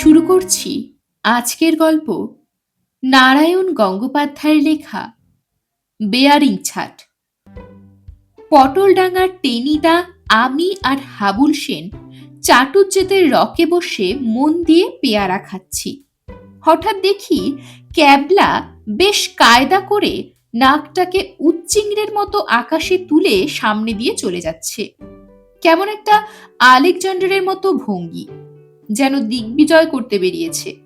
শুরু করছি আজকের গল্প নারায়ণ গঙ্গোপাধ্যায়ের লেখা, বেয়ারিং ছাট। পটলডাঙ্গার টেনিদা, আমি আর হাবুল সেন চাটুজ্জেদের রকে বসে মন দিয়ে পেয়ারা খাচ্ছি। হঠাৎ দেখি ক্যাবলা বেশ কায়দা করে নাকটাকে উচ্চিংড়ের মতো আকাশে তুলে সামনে দিয়ে চলে যাচ্ছে। কেমন একটা আলেকজান্ডারের মতো ভঙ্গি। যেন দিগ্বিজয় করতে বেরিয়েছে।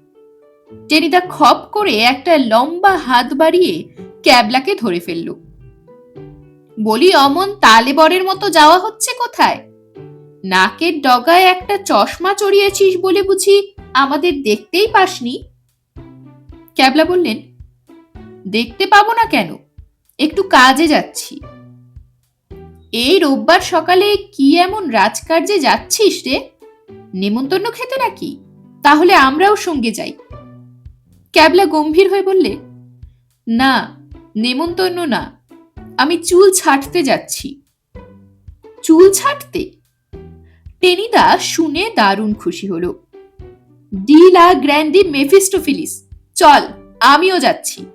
টেনিদা খপ করে একটা লম্বা হাত বাড়িয়ে ক্যাবলাকে ধরে ফেলল। বলি, অমন তালেবরের মতো যাওয়া হচ্ছে কোথায়? নাকের ডগায় একটা চশমা চড়িয়েছিস বলে বুঝি আমাদের দেখতেই পাসনি? ক্যাবলা বললেন, দেখতে পাবো না কেন? একটু কাজে যাচ্ছি। এই রোববার সকালে কি এমন রাজকার্যে যাচ্ছিস রে? নেমন্তন্ন খেতে নাকি? তাহলে আমরাও সঙ্গে যাই। ক্যাবলা গম্ভীর হয়ে বললে, না, নেমন্তন্ন না, আমি চুল ছাটতে যাচ্ছি। চুল ছাটতে? টেনিদা শুনে দারুণ খুশি হলো। ডিলা গ্র্যান্ডি মেফিস্টোফিলিস, চল, আমিও যাচ্ছি।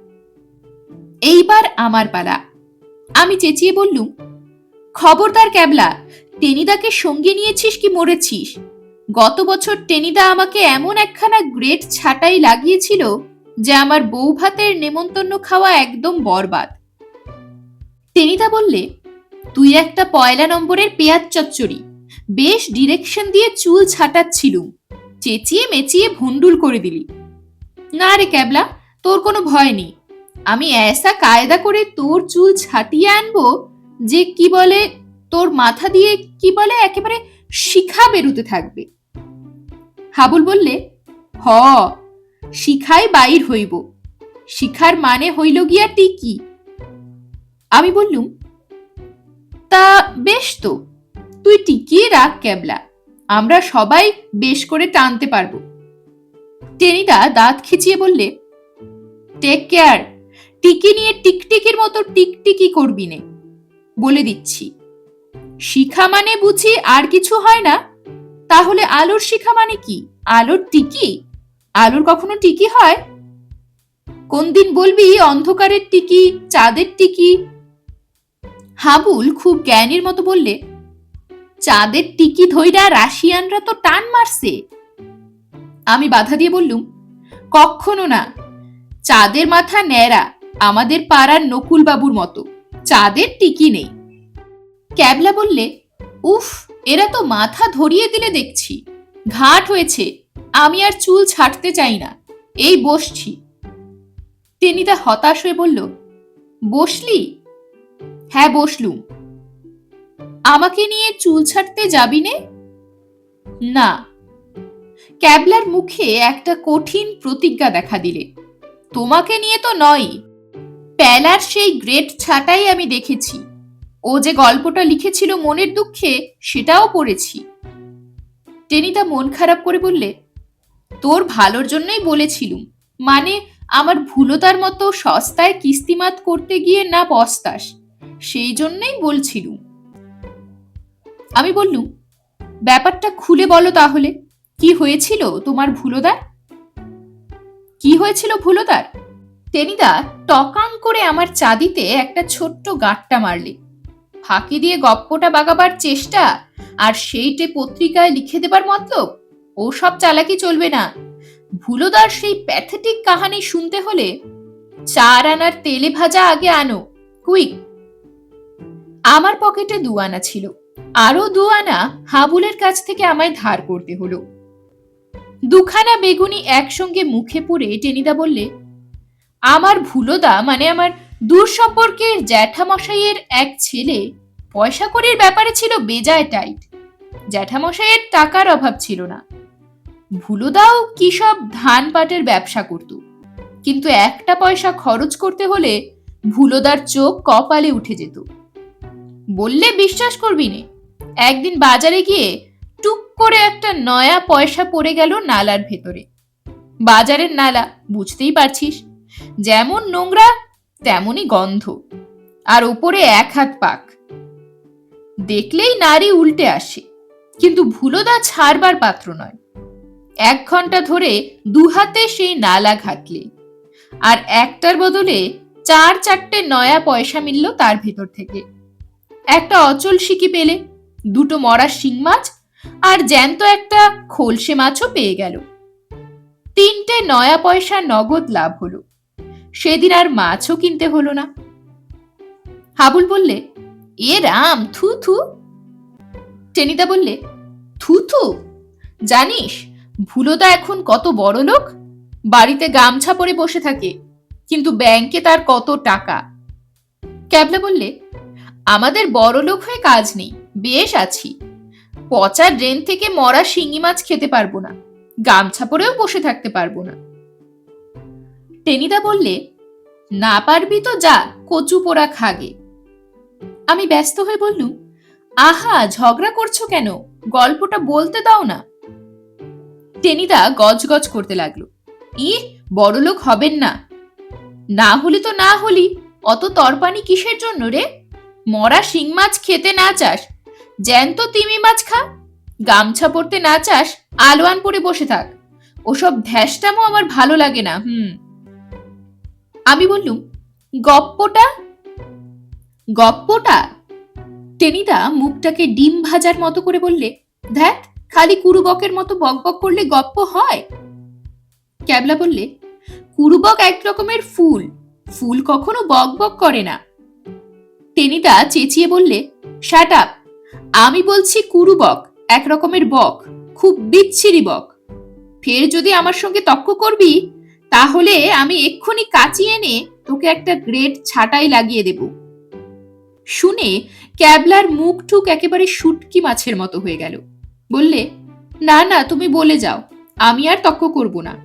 এইবার আমার পালা। আমি চেঁচিয়ে বললুম, খবরদার ক্যাবলা, টেনিদাকে সঙ্গে নিয়েছিস কি মরেছিস? গত বছর টেনিদা আমাকে এমন একখানা গ্রেট ছাটাই লাগিয়েছিল যে আমার বউ ভাতের নেমন্তন্ন খাওয়া একদম বরবাদ। টেনিদা বললে, তুই একটা পয়লা নম্বরের পেঁয়াজ চচ্চড়ি, বেশ ডিরেকশন দিয়ে চুল ছাটাচ্ছিলুম, চেঁচিয়ে মেচিয়ে ভুন্ডুল করে দিলি। না রে ক্যাবলা, তোর কোনো ভয় নেই। আমি এসা কায়দা করে তোর চুল ছাটিয়ে আনব যে কি বলে তোর মাথা দিয়ে কি বলে একেবারে শিখা বেরুতে থাকবে। হাবুল বললে, হ শিখাই বাইর হইব। শিখার মানে হইল গিয়া টিকি। আমি বললুম, তা বেশ তো, তুই টিকিয়ে রাখ ক্যাবলা, আমরা সবাই বেশ করে টানতে পারব। টেনিদা দাঁত খিচিয়ে বললে, টেক কেয়ার, টিকি নিয়ে টিকটিকির মতো টিকটিকি করবি নে। বলে দিচ্ছি। শিখা মানে বুঝি আর কিছু হয় না? তাহলে আলোর শিখা মানে কি? আলোর টিকি? আলোর কখনো টিকি হয়? কোন দিন বলবি, অন্ধকারের টিকি, চাঁদের টিকি? হাবুল খুব জ্ঞানীর মতো বললে, চাঁদের টিকি ধইরা রাশিয়ানরা তো টান মারছে। আমি বাধা দিয়ে বললুম কখনো না। চাঁদের মাথা ন্যাড়া, আমাদের পাড়ার নকুল বাবুর মতো। চাঁদের টিকি নেই। ক্যাবলা বললে, উফ এরা তো মাথা ধরিয়ে দিলে দেখছি। ঘাট হয়েছে, আমি আর চুল ছাড়তে চাই না, এই বসছি। টেনিদা হতাশ হয়ে বলল, বসলি? হ্যাঁ বসলুম। আমাকে নিয়ে চুল ছাড়তে যাবি নে? না। ক্যাবলার মুখে একটা কঠিন প্রতিজ্ঞা দেখা দিলে। তোমাকে নিয়ে তো নয়, প্যালার সেই গ্রেট ছাটাই আমি দেখেছি। ও যে গল্পটা লিখেছিল মনের দুঃখে, সেটাও পড়েছি। টেনিদা মন খারাপ করে বললে, তোর ভালোর জন্যই বলেছিলুম। মানে আমার ভুলতার মতো সস্তায় কিস্তিমাত করতে গিয়ে না পস্তাস। সেই জন্যই বলছিলুম। আমি বললুম, ব্যাপারটা খুলে বলো তাহলে। কি হয়েছিল তোমার ভুলদার কি হয়েছিল ভুলদার টেনিদা, টকাং করে আমার চাঁদিতে একটা ছোট্ট গাঁটটা মারলে। ফাঁকি দিয়ে গপ্পটা বাগাবার চেষ্টা? আর সেইটে পত্রিকায় লিখে দেবার মতলব? ও সব চালাকি চলবে না। ভুলোদার সেই প্যাথেটিক কাহানি শুনতে হলে চার আনার তেলে ভাজা আগে আনো। কুইক। আমার পকেটে দু আনা ছিল। আরও দু আনা হাবুলের কাছ থেকে আমায় ধার করতে হলো। দুখানা বেগুনি একসঙ্গে মুখে পড়ে টেনিদা বললে, আমার ভুলোদা মানে আমার দূর সম্পর্কের জ্যাঠামশাইয়ের এক ছেলে পয়সা করির ব্যাপারে ছিল বেজায় টাইট। জ্যাঠামশাইয়ের টাকার অভাব ছিল না। ভুলোদাও কি সব ধান পাটের ব্যবসা করত। কিন্তু একটা পয়সা খরচ করতে হলে ভুলোদার চোখ কপালে উঠে যেত। বললে বিশ্বাস করবি নে, একদিন বাজারে গিয়ে টুক করে একটা নয়া পয়সা পড়ে গেল নালার ভেতরে। বাজারের নালা, বুঝতেই পারছিস, যেমন নোংরা তেমনই গন্ধ। আর ওপরে এক হাত পাক। দেখলেই নারী উল্টে আসে, কিন্তু ভুলোদা ছাড়বার পাত্র নয়। এক ঘণ্টা ধরে দুহাতে সেই নালা ঘাটলে, আর একটার বদলে চার চারটে নয়া পয়সা মিলল তার ভেতর থেকে। একটা অচল সিকি পেলে, দুটো মরা শিং মাছ, আর জ্যান্ত একটা খোলসে মাছও পেয়ে গেল। তিনটে নয়া পয়সা নগদ লাভ হলো। সেদিন আর মাছও কিনতে হলো না। হাবুল বললে, এ রাম থু থু টেনিদা বললে থু থু জানিস ভুলোদা এখন কত বড় লোক? বাড়িতে গামছা পরে বসে থাকে, কিন্তু ব্যাংকে তার কত টাকা? ক্যাবলা বললে, আমাদের বড় লোক হয়ে কাজ নেই, বেশ আছি। পচা ড্রেন থেকে মরা শিঙি মাছ খেতে পারব না, গামছা পরেও বসে থাকতে পারব না। টেনিদা বললে, না পারবি তো যা, কচু পোড়া খাগে। আমি ব্যস্ত হয়ে বললুম আহা, ঝগড়া করছ কেন? গল্পটা বলতে দাও না। টেনিদা গজগজ করতে লাগল ই বড়লোক হবেন না। না হলি তো না হলি, অত তরপানি কিসের জন্য রে? মরা শিং মাছ খেতে না চাস, জ্যান্ত তিমি মাছ খা, গামছা পরতে না চাস, আলোয়ান পরে বসে থাক। ওসব ধ্যাসটামও আমার ভালো লাগে না, হুম। আমি বললুম, গপ্পটা গপ্পটা? টেনিদা মুখটাকে ডিম ভাজার মতো করে বললে ধ্যাত খালি কুরুবকের মতো বকবক করলে গপ্প হয়? ক্যাবলা বললে, কুরুবক এক রকমের ফুল ফুল কখনো বকবক করে না। টেনিদা চেঁচিয়ে বললে শাট আপ আমি বলছি কুরুবক এক রকমের বক, খুব বিচ্ছিরি বক। ফের যদি আমার সঙ্গে তক্ক করবি তাহলে আমি এক্ষুনি কাচি এনে তোকে একটা গ্রেট ছাটাই লাগিয়ে দেব। শুনে ক্যাবলার মুখ টুক একেবারে শুটকি মাছের মতো হয়ে গেল। বললে, না না, তুমি বলে যাও, আমি আর তক্ক করব না।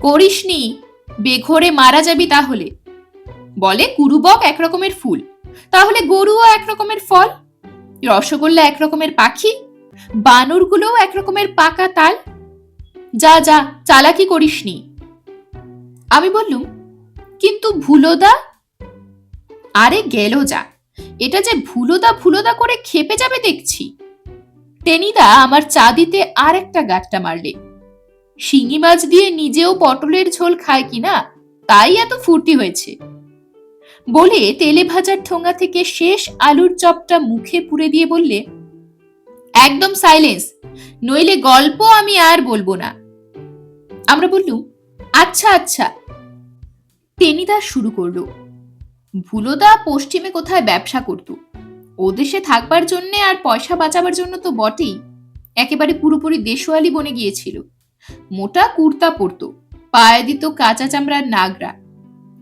করিসনি বেঘরে মারা যাবি তাহলে। বলে কুরুবক এক রকমের ফুল, তাহলে গরুও এক রকমের ফল, রসগোল্লা এক রকমের পাখি, বানরগুলোও এক রকমের পাকা তাল। যা যা, চালাকি করিসনি আমি বললুম, কিন্তু ভুলোদা? আরে গেল যা, এটা যে ভুলোদা ভুলোদা করে খেপে যাবে দেখছি। টেনিদা আমার চা দিতে আর একটা গাঁটটা মারলে। শিঙি মাছ দিয়ে নিজেও পটলের ঝোল খায় কিনা তাই এত ফুর্তি হয়েছে। বলে তেলে ভাজার ঠোঙা থেকে শেষ আলুর চপটা মুখে পুরে দিয়ে বললে, একদম সাইলেন্স নইলে গল্প আমি আর বলব না। আমরা বললুম আচ্ছা আচ্ছা। টেনিদা শুরু করল। ভুলোদা পশ্চিমে কোথায় ব্যবসা করত? ও দেশে থাকবার জন্যে আর পয়সা বাঁচাবার জন্য তো বটেই। একেবারে পুরোপুরি দেশোয়ালি বনে গিয়েছিল। মোটা কুর্তা পরতো, পায়ে দিত কাঁচা চামড়ার নাগরা।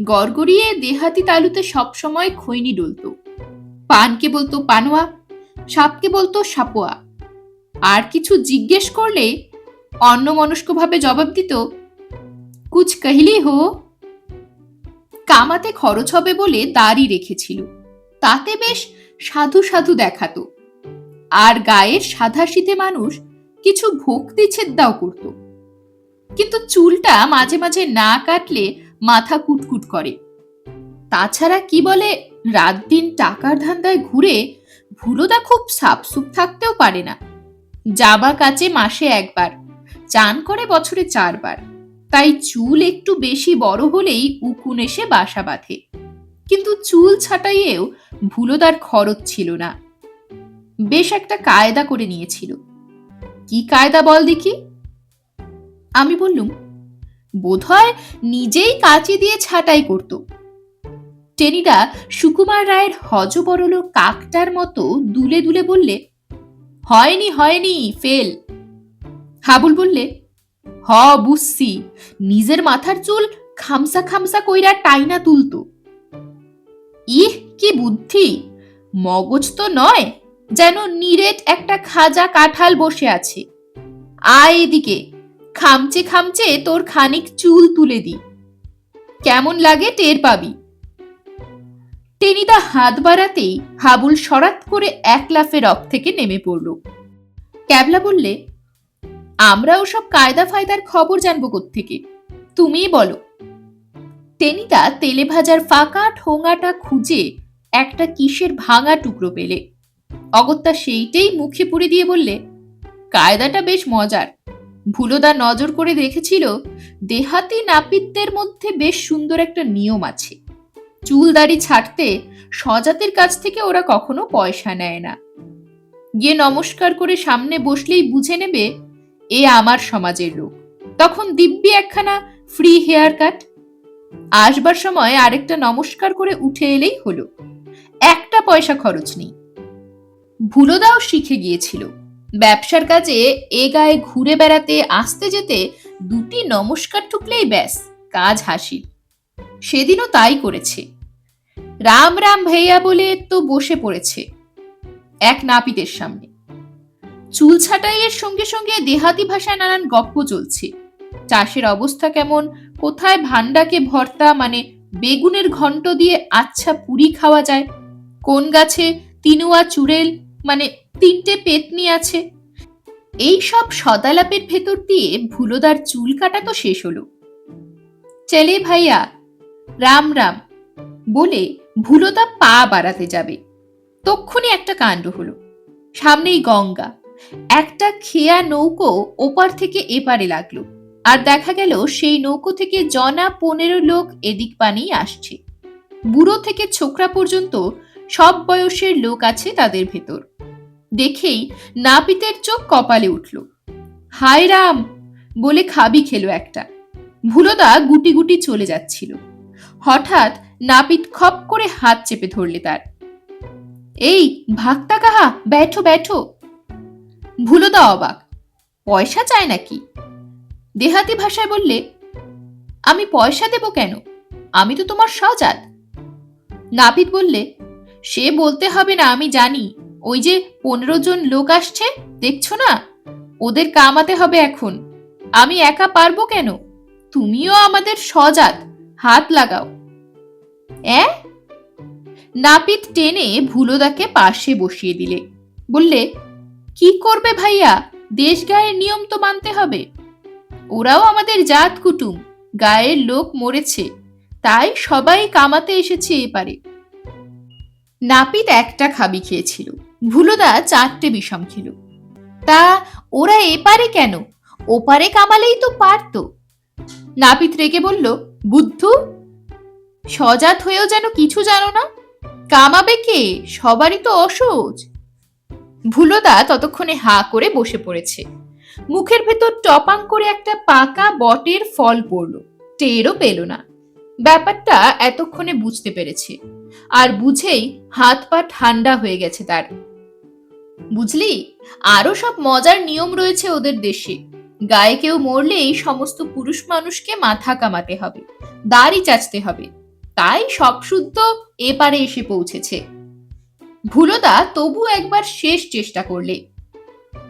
গড়গড়িয়ে দেহাতি তালুতে সবসময় খৈনি ডলতো। পানকে বলতো পানোয়া, সাপকে বলতো সাপোয়া। আর কিছু জিজ্ঞেস করলে অন্যমনস্কভাবে জবাব দিত কুছ কহিলি হো। কামাতে খরচ হবে বলে দাড়ি রেখেছিল। তাতে বেশ সাধু সাধু দেখাতো। আর গায়ের সাদা শীতে মানুষ কিছু ভক্তি ছেদ্দাও করত। কিন্তু চুলটা মাঝে মাঝে না কাটলে মাথা কুটকুট করে। তাছাড়া কি বলে, রাত দিন টাকার ধান্দায় ঘুরে ভুলোদা খুব সাপসুপ থাকতেও পারে না। জাবা কাচে মাসে একবার, চান করে বছরে চারবার। তাই চুল একটু বেশি বড় হলেই উকুন এসে বাসা বাঁধে। কিন্তু চুল ছাটাইয়েও ভুলোদার খরচ ছিল না। বেশ একটা কায়দা করে নিয়েছিল। কি কায়দা বল দেখি? আমি বললুম, বোধহয় নিজেই কাঁচি দিয়ে ছাটাই করত। টেনিদা সুকুমার রায়ের হজ হজবরল কাকটার মতো দুলে দুলে বললে, হয়নি হয়নি, ফেল। হাবুল বললে হ, বুঝছি। নিজের মাথার চুল খামসা খামসা কইরা টাইনা তুলতো। ইহ, কি বুদ্ধি! মগজ তো নয় যেন নিরেট একটা খাজা কাঁঠাল বসে আছে। আয় এদিকে, খামচে খামচে তোর খানিক চুল তুলে দি। কেমন লাগে টের পাবি। টেনিদা হাত বাড়াতেই হাবুল সরাত করে এক লাফে রক থেকে নেমে পড়ল। ক্যাবলা বললে আমরা ওসব কায়দা ফায়দার খবর জানব থেকে তুমিই বলো। টেনিদা তেলে ভাজার ফাঁকা ঠোঙাটা খুঁজে একটা কিসের ভাঙা টুকরো পেলে। অগত্যা সেইটেই মুখে পুড়ে দিয়ে বললে, কায়দাটা বেশ মজার। ভুলোদা নজর করে দেখেছিল, দেহাতি নাপিতদের মধ্যে বেশ সুন্দর একটা নিয়ম আছে। চুল দাড়ি ছাড়তে সজাতের কাছ থেকে ওরা কখনো পয়সা নেয় না। গিয়ে নমস্কার করে সামনে বসলেই বুঝে নেবে এ আমার সমাজের লোক। তখন দিব্যি একখানা ফ্রি হেয়ার কাট আসবার সময় আরেকটা নমস্কার করে উঠে এলেই হলো। একটা পয়সা খরচ নেই। ভুলোদাও শিখে গিয়েছিল। ব্যবসার কাজে এ গায়ে ঘুরে বেড়াতে, আসতে যেতে দুটি নমস্কার ঠুকলেই ব্যাস, কাজ হাসিল সেদিনও তাই করেছে। রাম রাম ভাইয়া বলে তো বসে পড়েছে। এক নাপিতের সামনে। চুল ছাটাইয়ের সঙ্গে সঙ্গে দেহাতি ভাষায় নানান গপ্প চলছে। চাষের অবস্থা কেমন? কোথায় ভান্ডাকে ভর্তা মানে বেগুনের ঘন্ট দিয়ে আচ্ছা পুরি খাওয়া যায়? কোন গাছে তিনুয়া চুড়েল মানে তিনটে পেতনি আছে? এই সব সদালাপের ভেতর দিয়ে ভুলোদার চুল কাটা তো শেষ হলো। চলে ভাইয়া, রাম রাম বলে ভুলোদা পা বাড়াতে যাবে। তক্ষুনি একটা কাণ্ড হলো। সামনেই গঙ্গা। একটা খেয়া নৌকো ওপার থেকে এপারে লাগল। আর দেখা গেল সেই নৌকো থেকে জনা পনেরো লোক এদিক পানেই আসছে। বুড়ো থেকে ছোকরা পর্যন্ত সব বয়সের লোক আছে তাদের ভেতর। দেখেই নাপিতের চোখ কপালে উঠল। হায় রাম! বলে খাবি খেলো একটা। ভুলোদা গুটি গুটি চলে যাচ্ছিল। হঠাৎ নাপিত খপ করে হাত চেপে ধরলে তার। এই ভাগটা কাহা? ব্যাঠো ব্যাঠো। ভুলোদা অবাক। পয়সা চায় নাকি? দেহাতি ভাষায় বললে, আমি পয়সা দেব কেন? আমি তো তোমার সজাত। নাপিত বললে, সে বলতে হবে না, আমি জানি। ওই যে পনেরো জন লোক আসছে, দেখছ না? ওদের কামাতে হবে এখন। আমি একা পারব কেন? তুমিও আমাদের সজাত, হাত লাগাও। এ নাপিত টেনে ভুলোদাকে পাশে বসিয়ে দিলে। বললে কি করবে ভাইয়া? দেশ গায়ের নিয়ম তো মানতে হবে। ওরাও আমাদের জাত কুটুম, গায়ের লোক মরেছে, তাই সবাই কামাতে এসেছে এপারে। নাপিত একটা খাবি খেয়েছিল, ভুলোদা চারটে বিষম খেল। তা ওরা এপারে কেন? ওপারে কামালেই তো পারতো। নাপিত রেগে বলল, বুদ্ধু, সজাত হয়েও যেন কিছু জানো না? কামাবে কে? সবারই তো অসহজ। ভুলোদা ততক্ষণে হা করে বসে পড়েছে। মুখের ভেতর টপাং করে একটা পাকা বটের ফল পড়ল। টেরও পেল না। ব্যাপারটা এতক্ষণে বুঝতে পেরেছে। আর বুঝেই হাত পা ঠান্ডা হয়ে গেছে তার। বুঝলি, আরও সব মজার নিয়ম রয়েছে ওদের দেশে। গায়ে কেউ মরলেই সমস্ত পুরুষ মানুষকে মাথা কামাতে হবে, দাড়ি চাচতে হবে। তাই সব শুদ্ধ এপারে এসে পৌঁছেছে। ভুলোদা তবু একবার শেষ চেষ্টা করলে।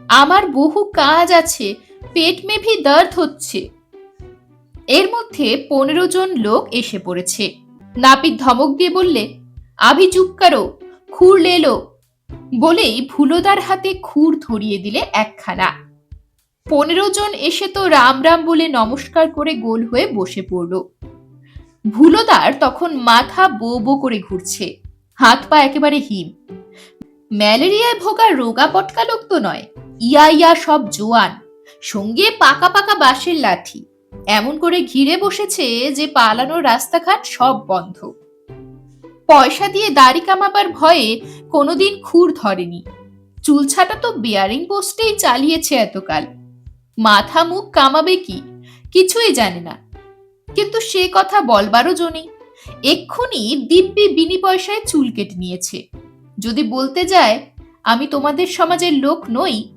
আমার বহু কাজ আছে, পেট মেভি দর্দ হচ্ছে। এর মধ্যে পনেরো জন লোক এসে পড়েছে। নাপিত ধমক দিয়ে বললে, আভি চুপ করো, খুর লেলো বলেই ভুলোদার হাতে খুর ধরিয়ে দিলে একখানা। পনেরো জন এসে তো রাম রাম বলে নমস্কার করে গোল হয়ে বসে পড়ল। ভুলোদার তখন মাথা বো বো করে ঘুরছে। হাত পা একেবারে হিম। ম্যালেরিয়ায় ভোগা রোগা পটকা লোক তো নয়, ইয়া ইয়া সব জোয়ান, সঙ্গে পাকা পাকা বাঁশের লাঠি। এমন করে ঘিরে বসেছে যে পালানোর রাস্তাঘাট সব বন্ধ। পয়সা দিয়ে দাড়ি কামাবার ভয়ে কোনোদিন খুর ধরেনি। চুলছাটা তো বেয়ারিং পোস্টেই চালিয়েছে এতকাল। মাথা মুখ কামাবে কি? কিছুই জানে না। কিন্তু সে কথা বলবারও জো নেই। এক্ষুনি দিব্যি বিনি পয়সায় চুল কেটে নিয়েছে। যদি বলতে যায়, আমি তোমাদের সমাজের লোক নই,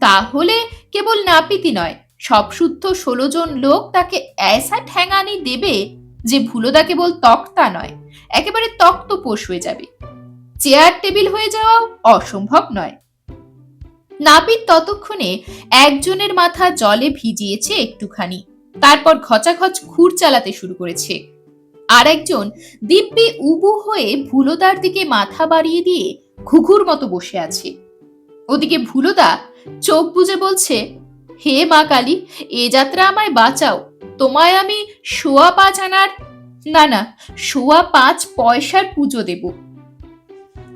তাহলে কেবল নাপিতি নয়, সব শুদ্ধ ষোলো জন লোক তাকে এসা ঠ্যাঙানি দেবে যে ভুলোদা কেবল তক্তা নয়, একেবারে তক্ত পোষ হয়ে যাবে। চেয়ার টেবিল হয়ে যাওয়া অসম্ভব নয়। নাপিত ততক্ষণে একজনের মাথা জলে ভিজিয়েছে একটুখানি, তারপর ঘচাঘচ খুর চালাতে শুরু করেছে। আর একজন দিব্যি উবু হয়ে ভুলোদার দিকে মাথা বাড়িয়ে দিয়ে ঘুঘুর মতো বসে আছে। ওদিকে ভুলোদা চোখ বুজে বলছে, হে মা কালী, এ যাত্রা আমায় বাঁচাও। তোমায় আমি সোয়া পাঁচ আনার, না না সোয়া পাঁচ পয়সার পুজো দেব।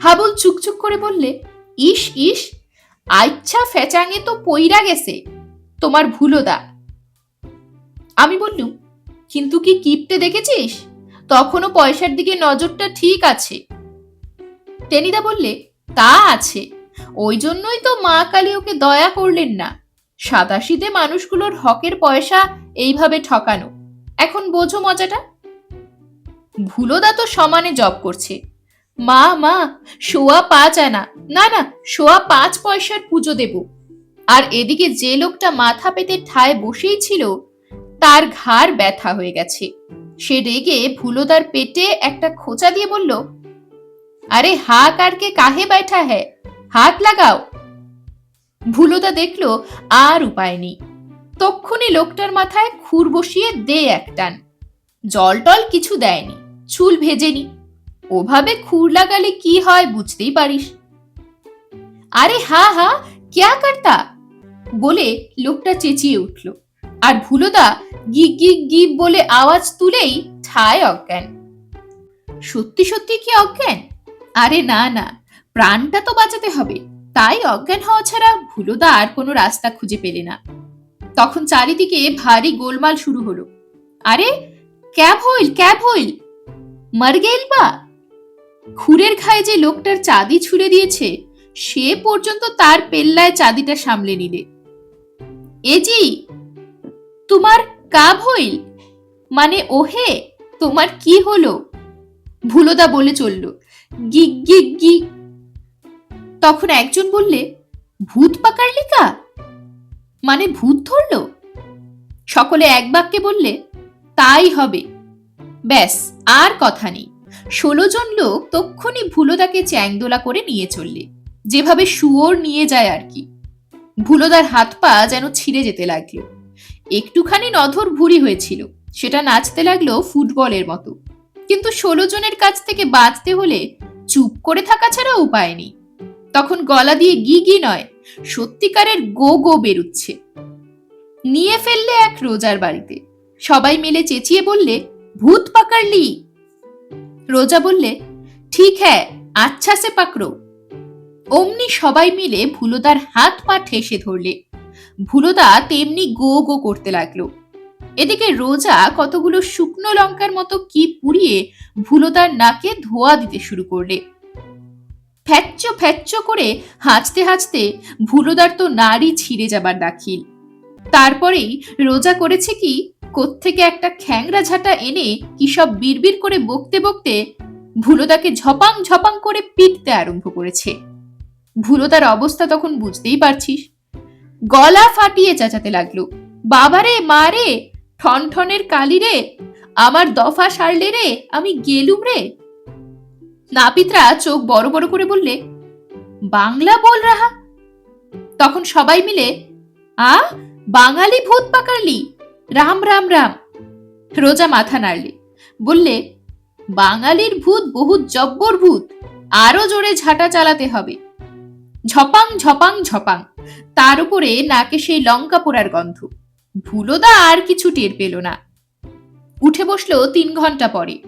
হাবুল চুকচুক করে বললে, ইস ইস আচ্ছা ফেচাঙে তো পইরা গেছে, তোমার ভুলোদা আমি বললুম, কিন্তু কি কিপটে দেখেছিস? তখনও পয়সার দিকে নজরটা ঠিক আছে। টেনিদা বললে, তা আছে। ওই জন্যই তো মা কালী ওকে দয়া করলেন না। সাদাশিদে মানুষগুলোর হকের পয়সা এইভাবে ঠকানো। এখন বোঝো মজাটা? ভুলোদা তো সমানে জব করছে। মা মা সোয়া পাঁচ আনা। না না সোয়া পাঁচ পয়সার পুজো দেব। আর এদিকে যে লোকটা মাথা পেতে ঠায় বসেই ছিল, তার ঘাড় ব্যথা হয়ে গেছে। সে রেগে ভুলোদার পেটে একটা খোঁচা দিয়ে বলল আরে হা কারকে কাহে बैठा है হাত লাগাও ভুলোদা দেখলো আর উপায় নেই তক্ষুনি লোকটার মাথায় খুর বসিয়ে দে এক টান জল টল কিছু দেয়নি চুল ভেজেনি ওভাবে খুর লাগালে কি হয় বুঝতেই পারিস আরে হা হা ক্যা করতা বলে লোকটা চেঁচিয়ে উঠল আর ভুলোদা গিগ গিগ গিব বলে আওয়াজ তুলেই ঠায় অজ্ঞান। সত্যি সত্যি কি অজ্ঞান? আরে না না, প্রাণটা তো বাঁচাতে হবে। তাই অজ্ঞান হওয়া ছাড়া ভুলোদা আর কোনো রাস্তা খুঁজে পেলে না। তখন চারিদিকে ভারী গোলমাল শুরু হলো। আরে, ক্যাব হইল ক্যাব হইল। মার গেল বা? খুরের খায় যে লোকটার চাঁদি ছুড়ে দিয়েছে, সে পর্যন্ত তার পেল্লায় চাঁদিটা সামলে নিলে। এ জি তোমার কাব হইল মানে ওহে, তোমার কি হলো? ভুলোদা বলে চলল গিগ গিগ গিগ তখন একজন বললে, ভূত পাকারলি কা? মানে ভূত ধরলো? সকলে এক বাক্যে বললে, তাই হবে। ব্যাস, আর কথা নেই। ষোলো জন লোক তক্ষুনি ভুলোদাকে চ্যাংদোলা করে নিয়ে চললে, যেভাবে শুয়োর নিয়ে যায় আর কি। ভুলোদার হাত পা যেন ছিঁড়ে যেতে লাগল। একটুখানি নধর ভুরি হয়েছিল। সেটা নাচতে লাগল ফুটবলের মতো। কিন্তু ষোলো জনের কাছ থেকে বাঁচতে হলে চুপ করে থাকা ছাড়া উপায় নেই। তখন গলা দিয়ে গি গি নয়, সত্যিকারের গো গো বেরুচ্ছে। নিয়ে ফেললে এক রোজার বাড়িতে। সবাই মিলে চেঁচিয়ে বললে, ভূত পাকারলি। রোজা বললে, ঠিক হ্যাঁ আচ্ছা সে পাকড়ো। অমনি সবাই মিলে ভুলোদার হাত পা ঠেসে ধরলে। ভুলোদা তেমনি গো গো করতে লাগল। এদিকে রোজা কতগুলো শুকনো লঙ্কার মতো কি পুড়িয়ে ভুলোদার নাকে ধোয়া দিতে শুরু করলে। ফ্যাচ্চ ফ্যাচ্চ করে হাঁচতে হাঁচতে ভুলোদার তো নারী ছিঁড়ে যাবার দাখিল। তারপরেই রোজা করেছে কি, কোত্থেকে একটা খ্যাংরা ঝাঁটা এনে কি সব বিড়বিড় করে বকতে বকতে ভুলোদাকে ঝপাং ঝপাং করে পিটতে আরম্ভ করেছে। ভুলোদার অবস্থা তখন বুঝতেই পারছিস। গলা ফাটিয়ে চেঁচাতে লাগল। বাবারে, মারে, ঠনঠনের কালি রে, আমার দফা সারলে রে, আমি গেলুম রে। নাপিতরা চোখ বড় বড় করে বললে, বাংলা বল রাহা। তখন সবাই মিলে, আ, বাঙালি ভূত পাকারলি রাম রাম রাম। রোজা মাথা নাড়লে, বললে, বাঙালির ভূত বহুত জব্বর ভূত, আরও জোরে ঝাঁটা চালাতে হবে। ঝপাং ঝপাং ঝপাং। তার উপরে নাকে সেই লঙ্কা পোড়ার গন্ধ। ভুলোদা আর কিছু টের পেল না। উঠে বসল তিন ঘণ্টা পরে।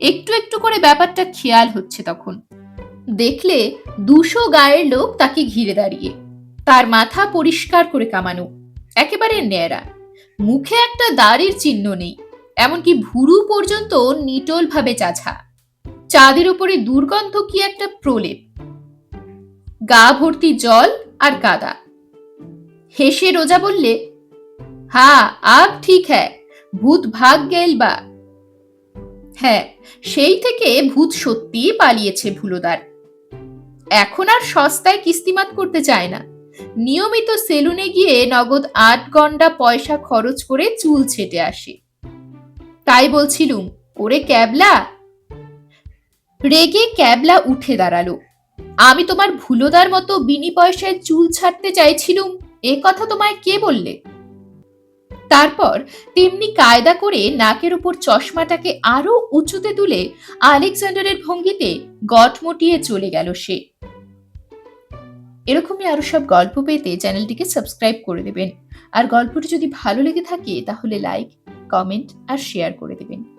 একটু একটু করে ব্যাপারটা খেয়াল হচ্ছে তখন। দেখলে দুশো গায়ের লোক তাকে ঘিরে দাঁড়িয়ে। তার মাথা পরিষ্কার করে কামানো। একেবারে ন্যাড়া। মুখে একটা দাড়ির চিহ্ন নেই। এমনকি ভুরু পর্যন্ত নিটল ভাবে চাছা চাঁদের উপরে দুর্গন্ধ কি একটা প্রলেপ। গা ভর্তি জল আর কাদা। হেসে রোজা বললে, হা, আব ঠিক হ্যাঁ ভূত ভাগ গেল বা? হ্যাঁ সেই থেকে ভূত সত্যিই পালিয়েছে ভুলোদার। এখন আর সস্তায় কিস্তিমাত করতে চায় না। নিয়মিত সেলুনে গিয়ে নগদ আট ঘণ্টা পয়সা খরচ করে চুল ছেটে আসে। তাই বলছিলুম, ওরে ক্যাবলা। রেগে ক্যাবলা উঠে দাঁড়াল। আমি তোমার ভুলোদার মতো বিনি পয়সায় চুল ছাড়তে চাইছিলুম। এ কথা তোমায় কে বললে? তারপর তেমনি কায়দা করে নাকের উপর চশমাটাকে আরও উঁচুতে তুলে আলেকজান্ডারের ভঙ্গিতে গটমটিয়ে চলে গেল সে। এরকমই আরও সব গল্প পেতে চ্যানেলটিকে সাবস্ক্রাইব করে দেবেন। আর গল্পটি যদি ভালো লেগে থাকে, তাহলে লাইক, কমেন্ট আর শেয়ার করে দেবেন।